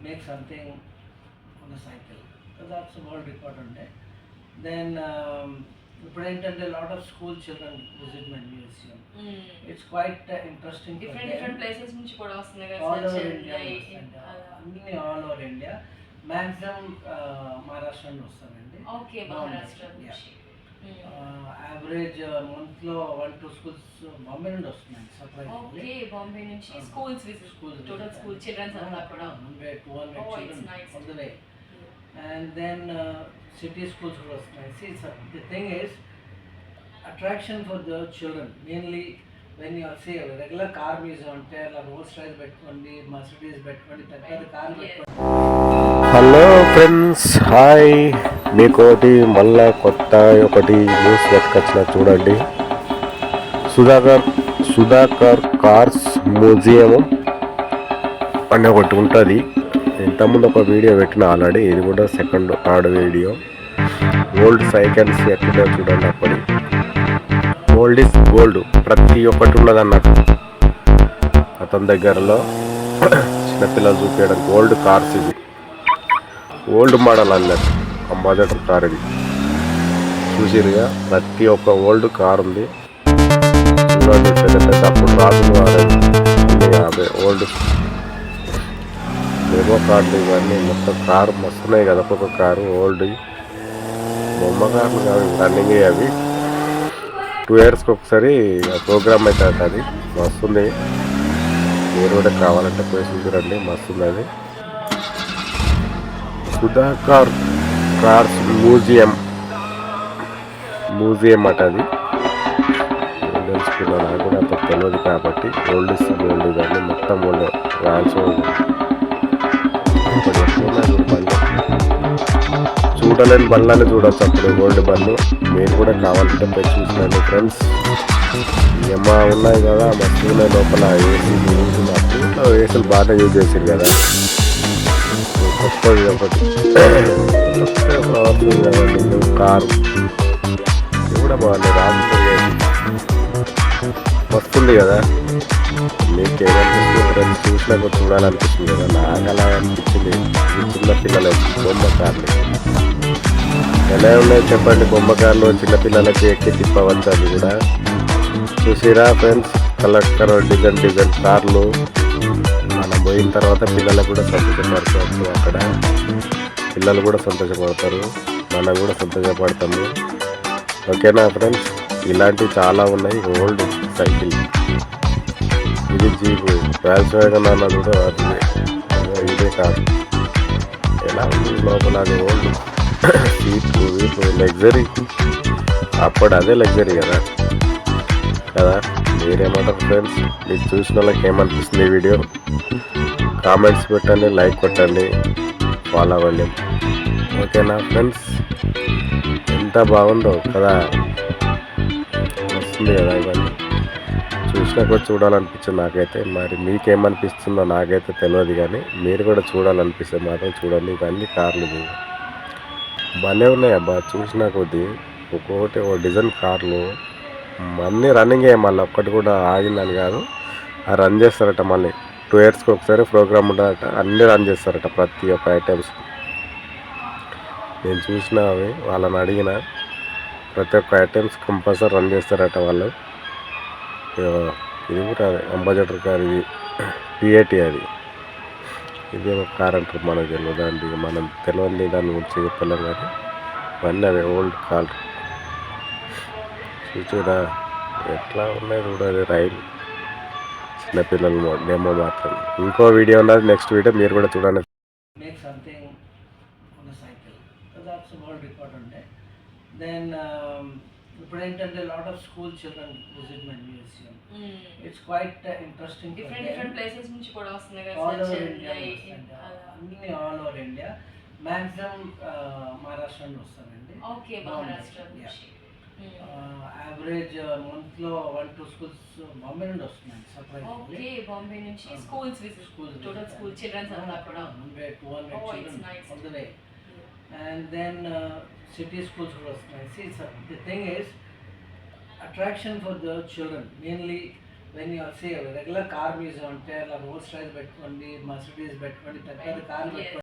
make something on a cycle. So that's a world record ఉండే then ఇప్పుడు ఏంటంటే lot of school children visit my museum it's quite interesting different different places నుంచి కూడా వస్తున్నాయి all over India అన్ని all over India maximum Maharashtra నుండి వస్తారండి okay Maharashtra. నుంచి. యావరేజ్ మంత్లో వన్ టూ స్కూల్స్ బాంబే నుండి వస్తున్నాయి సర్ప్రైజ్ ఓకే బాంబే నుంచి schools visit total. School childrens అంతా కూడా hundred it's children nice. On the way and then city schools కూడా వస్తున్నాయి. See the thing is attraction for the children mainly when you say regular car museum అంటే అలా roles rise పెట్టుకోండి Mercedes పెట్టుకోండి పెద్ద car. పెట్టుకోండి. హలో ఫ్రెండ్స్ హాయ్ మీకోటి మళ్ళా కొత్త ఒకటి న్యూస్ వెతకొచ్చిన చూడండి. సుధాకర్ సుధాకర్ కార్స్ మ్యూజియం అని ఒకటి ఉంటుంది. ఇంతకుముందు ఒక వీడియో పెట్టిన ఆల్రెడీ ఇది కూడా second third video. Old cycles ఎట్లుందో చూడండి అప్పటి. ఓల్డ్ ఇస్ గోల్డ్ ప్రతి ఒక్కటి ఉన్నది అన్నట్టు అతని దగ్గరలో చిన్నపిల్లలు చూపించడానికి ఓల్డ్ కార్స్ ఇది ఓల్డ్ మోడల్ అన్నట్టు. మొదటి కార్ ఇది. చూసిరుగా ప్రతి ఒక్క ఓల్డ్ కార్ ఉంది. చూడండి పెద్ద పెద్ద అప్పుడు రాజులు వాడేది. యాభై ఓల్డ్ ఏవో కార్లు ఇవన్నీ మొత్తం కారు మస్తున్నాయి కదా ఒక్కొక్క కారు ఓల్డ్ బొమ్మ కార్లు కాదు రన్నింగ్ అవి. టూ ఇయర్స్కి ఒకసారి ప్రోగ్రామ్ అయితే అది. మస్తుంది. మీరు కూడా కావాలంటే పోయి చూసిరండి మస్తుంది అది. సుధాకర్. Cars museum. మ్యూజియం అట అది. నేను తెలుసుకున్నా నాకు కూడా అంత తెలియదు కాబట్టి ఓల్డ్ ఇస్ ఓల్డ్ ఇవన్నీ మొత్తం ఓల్డ్ రాయల్స్ చూడలేని బండ్లని చూడొచ్చు అప్పుడు గోల్డ్ బండ్లు. మీరు కూడా కావాలంటే పోయి చూసినండి ఫ్రెండ్స్. ఏమా ఉన్నాయి కదా మా స్కూల్ లోపల ఏసీ అప్పుడు ఏసీలు బాగా యూజ్ చేసారు కదా. వస్తుంది ఒకటి కారు కూడా బాగుంది రాజకీయ వస్తుంది కదా మీకు ఏదైనా చూసినా చూడాలనిపిస్తుంది కదా నాకు అలా అనిపించింది చిన్న పిల్లలు బొమ్మ కార్లు ఎలా ఉన్నాయి చెప్పండి బొమ్మ కార్లు చిన్న పిల్లలకి ఎక్కి తిప్పవచ్చు అది కూడా చూసిరా ఫ్రెండ్స్ కలెక్టర్ డిజైన్ డిజైన్ కార్లు పోయిన తర్వాత పిల్లలకు కూడా సంతోషపడతారు. అక్కడ పిల్లలు కూడా సంతోషపడతారు. మనం కూడా సంతోషపడతాము. ఓకేనా ఫ్రెండ్స్? ఇలాంటివి చాలా ఉన్నాయి. Old cycle. ఇది జీపు. వ్యాల్స్వేగన్ అన్నది కూడా అది ఇదే కాదు. ఎలా ఉంది లోపల? అది ఓల్డ్. సీట్లు వీపు లగ్జరీ అప్పుడు అదే లగ్జరీ కదా? కదా? మీరేమంటారు ఫ్రెండ్స్ మీరు చూసిన వాళ్ళకి ఏమనిపిస్తుంది ఈ వీడియో కామెంట్స్ పెట్టండి లైక్ కొట్టండి ఫాలో అవ్వండి. ఓకేనా ఫ్రెండ్స్ ఎంత బాగుందో కదా? వస్తుంది కదా ఇవన్నీ. చూసినాక చూడాలనిపించింది నాకైతే. మరి మీకేమనిపిస్తుందో నాకైతే తెలియదు కానీ మీరు కూడా చూడాలనిపిస్తే మాత్రం చూడండి. ఇవన్నీ కార్లు భలే ఉన్నాయి అబ్బా చూసినా కొద్దీ. ఒక్కొక్కటి ఒక డిజైన్ కార్లు. అన్నీ రన్నింగ్ అయ్యాయి మళ్ళీ. ఒక్కటి కూడా ఆగిందని కాదు. ఆ రన్ చేస్తారట మళ్ళీ. టూ ఇయర్స్కి ఒకసారి ప్రోగ్రామ్ ఉంటుందట. అన్నీ రన్ చేస్తారట ప్రతి ఒక్క ఐటమ్స్ నేను చూసిన అవి వాళ్ళని అడిగిన ప్రతి ఒక్క ఐటమ్స్ కంపల్సరీ రన్ చేస్తారట వాళ్ళు. ఇది కూడా అంబాసిడర్ కార్ ఇది. పిఏటి అది ఇది ఒక కార్ అంటారు మనకు తెలియదు దానికి మనం తెలియని దాని గురించి చెప్పలేం కానీ ఇవన్నీ అవి ఓల్డ్ కార్ చూడా ఎట్లా ఉన్నాయి చూడాలి రైలు చిన్నపిల్లలు డెమో మాత్రం. ఇంకో వీడియో ఉన్నది నెక్స్ట్ వీడియో మీరు కూడా చూడండి. Make something the cycle that's world record ఉండే దెన్ ఇప్పుడు ఏంటంటే lot of school children visit my museum it's quite interesting different different places నుంచి కూడా వస్తున్నాయి కదా ఆల్ ఓవర్ ఇండియా అన్ని all over India maximum Maharashtra నుండి వస్తారండి ఓకే మహారాష్ట్ర. నుంచి. యావరేజ్ మంత్లో వన్ టూ స్కూల్స్ బాంబే నుండి వస్తున్నాయి ఓకే బాంబే నుంచి schools visit Schools total. School childrens అంతా కూడా hundred two hundred children the way and then city schools కూడా వస్తున్నాయి. See the thing is attraction for the children mainly when you say regular car museum అంటే అలా roles rise పెట్టుకోండి Mercedes పెట్టుకోండి పెద్ద పెద్ద కార్లు Yes. పెట్టుకోండి.